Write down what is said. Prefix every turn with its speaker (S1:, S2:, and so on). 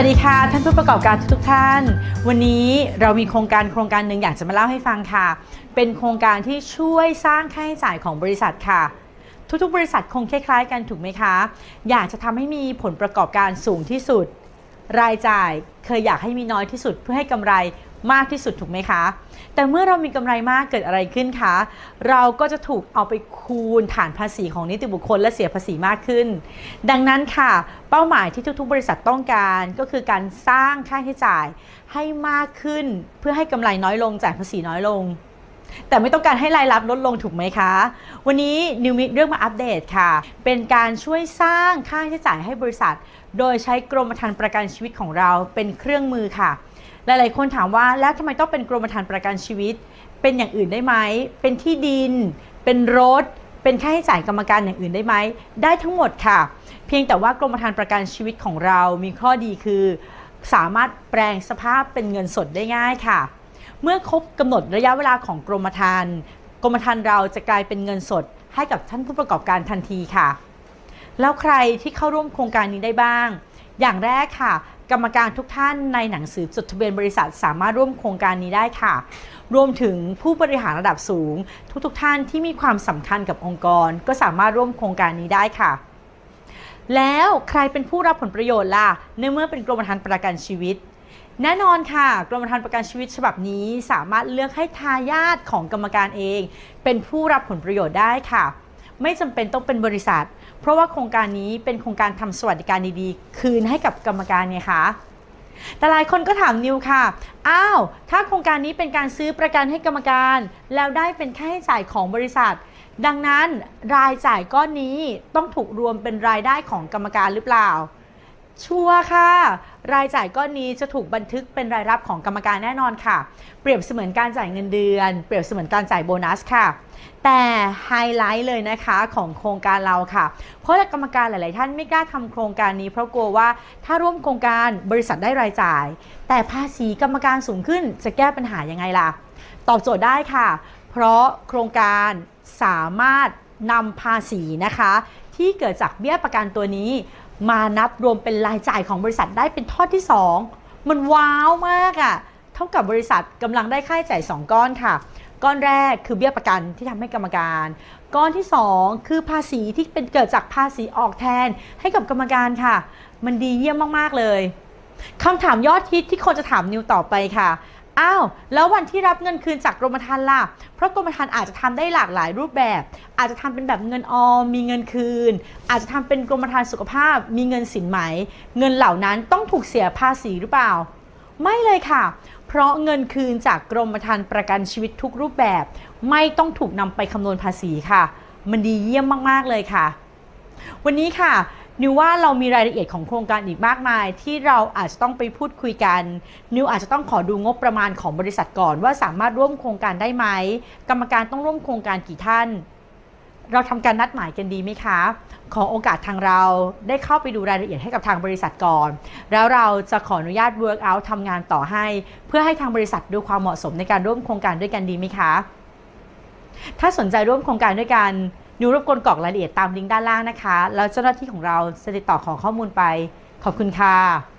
S1: วัสดีค่ะ ท่านผู้ประกอบการทุกๆท่าน วันนี้เรามีโครงการโครงการหนึ่งอยากจะมาเล่าให้ฟังค่ะ เป็นโครงการที่ช่วยสร้างค่าใช้จ่ายของบริษัทค่ะ ทุกๆ บริษัทคงคล้ายๆ กันถูกไหมคะ อยากจะทำให้มีผลประกอบการสูงที่สุด รายจ่ายเคยอยากให้มีน้อยที่สุดเพื่อให้กำไร มากที่สุดถูกไหมคะ แต่เมื่อเรามีกำไรมากเกิดอะไรขึ้นคะ เราก็จะถูกเอาไปคูณฐานภาษีของนิติบุคคลและเสียภาษีมากขึ้น ดังนั้นค่ะ เป้าหมายที่ทุกๆ บริษัทต้องการก็คือการสร้างค่าใช้จ่ายให้มากขึ้น เพื่อให้กำไรน้อยลงจ่ายภาษีน้อยลง แต่ไม่ต้องการให้รายรับลดลงถูกไหมคะ วันนี้นิวมิเรื่องมาอัปเดตค่ะ เป็นการช่วยสร้างค่าใช้จ่ายให้บริษัท โดยใช้กรมธรรม์ประกันชีวิตของเราเป็นเครื่องมือค่ะ หลายๆ คนถามว่าแล้วทำไมต้องเป็นกรมธรรม์ประกันชีวิต เป็นอย่างอื่นได้ไหม เป็นที่ดิน เป็นรถ เป็นค่าใช้จ่ายกรรมการอย่างอื่นได้ไหม ได้ทั้งหมดค่ะ เพียงแต่ว่ากรมธรรม์ประกันชีวิตของเรามีข้อดีคือ สามารถแปลงสภาพเป็นเงินสดได้ง่ายค่ะ เมื่อครบกำหนดระยะเวลาของกรมธรรม์กรมธรรม์เราจะกลายเป็นเงินสดให้กับท่านผู้ประกอบการทันทีค่ะ แล้วใครที่เข้าร่วมโครงการนี้ได้บ้าง อย่างแรกค่ะ กรรมการทุกท่านในหนังสือจดทะเบียนบริษัทสามารถร่วมโครงการนี้ได้ค่ะ รวมถึงผู้บริหารระดับสูง ทุกๆทท่านที่มีความสำคัญกับองค์กร ก็สามารถร่วมโครงการนี้ได้ค่ะแล้วใครเป็นผู้รับผลประโยชน์ล่ะในเมื่อเป็นกรมธรรม์ประกันชีวิต แน่นอนค่ะกรมธรรม์ประกันชีวิตฉบับนี้สามารถเลือกให้ทายาทของกรรมการเอง เป็นผู้รับผลประโยชน์ได้ค่ะ ไม่จำเป็นต้องเป็นบริษัท เพราะว่าโครงการนี้เป็นโครงการทำสวัสดิการดีๆ คืนให้กับกรรมการไงคะแต่หลายคนก็ถามนิวค่ะ อ้าว ถ้าโครงการนี้เป็นการซื้อประกันให้กรรมการ แล้วได้เป็นค่าใช้จ่ายของบริษัท ดังนั้นรายจ่ายก้อนนี้ต้องถูกรวมเป็นรายได้ของกรรมการหรือเปล่า ชัวร์ค่ะ รายจ่ายก้อนนี้จะถูกบันทึกเป็นรายรับของกรรมการแน่นอนค่ะ เปรียบเสมือนการจ่ายเงินเดือน เปรียบเสมือนการจ่ายโบนัสค่ะ แต่ไฮไลท์เลยนะคะของโครงการเราค่ะ เพราะกรรมการหลาย ๆ ท่านไม่กล้าทำโครงการนี้ เพราะกลัวว่าถ้าร่วมโครงการบริษัทได้รายจ่าย แต่ภาษีกรรมการสูงขึ้นจะแก้ปัญหายังไงล่ะ ตอบโจทย์ได้ค่ะ เพราะโครงการสามารถนำภาษีนะคะ ที่เกิดจากเบี้ยประกันตัวนี้ มานับรวมเป็นรายจ่ายของบริษัทได้เป็นทอดที่ 2 มันว้าวมากอะ่ะ เท่ากับบริษัทกำลังได้ค่าใช้จ่าย 2 ก้อนค่ะ ก้อนแรกคือเบี้ยประกันที่ทำให้กรรมการ ก้อนที่ 2 คือภาษีที่เป็นเกิดจากภาษีออกแทนให้กับกรรมการค่ะ มันดีเยี่ยมมากๆเลยคำถามยอดฮิตที่คนจะถามนิวต่อไปค่ะ อ้าวแล้ววันที่รับเงินคืนจากกรมธรรม์ล่ะ เพราะกรมธรรม์อาจจะทำได้หลากหลายรูปแบบ อาจจะทำเป็นแบบเงินออมมีเงินคืน อาจจะทำเป็นกรมธรรม์สุขภาพ มีเงินสินไหม เงินเหล่านั้นต้องถูกเสียภาษีหรือเปล่า ไม่เลยค่ะ เพราะเงินคืนจากกรมธรรม์ประกันชีวิตทุกรูปแบบ ไม่ต้องถูกนำไปคำนวณภาษีค่ะ มันดีเยี่ยมมากๆเลยค่ะ วันนี้ค่ะ นิวว่าเรามีรายละเอียดของโครงการอีกมากมาย ที่เราอาจจะต้องไปพูดคุยกัน นิวอาจจะต้องขอดูงบประมาณของบริษัทก่อน ว่าสามารถร่วมโครงการได้ไหมกรรมการต้องร่วมโครงการกี่ท่าน เราทำการนัดหมายกันดีไหมคะ ขอโอกาสทางเราได้เข้าไปดูรายละเอียดให้กับทางบริษัทก่อน แล้วเราจะขออนุญาต work out ทำงานต่อให้ เพื่อให้ทางบริษัทดูความเหมาะสมในการร่วมโครงการด้วยกันดีไหมคะ ถ้าสนใจร่วมโครงการด้วยกัน นิวรบกวนกรอกรายละเอียดตามลิงก์ด้านล่างนะคะ แล้วเจ้าหน้าที่ของเราจะติดต่อขอข้อมูลไป ขอบคุณค่ะ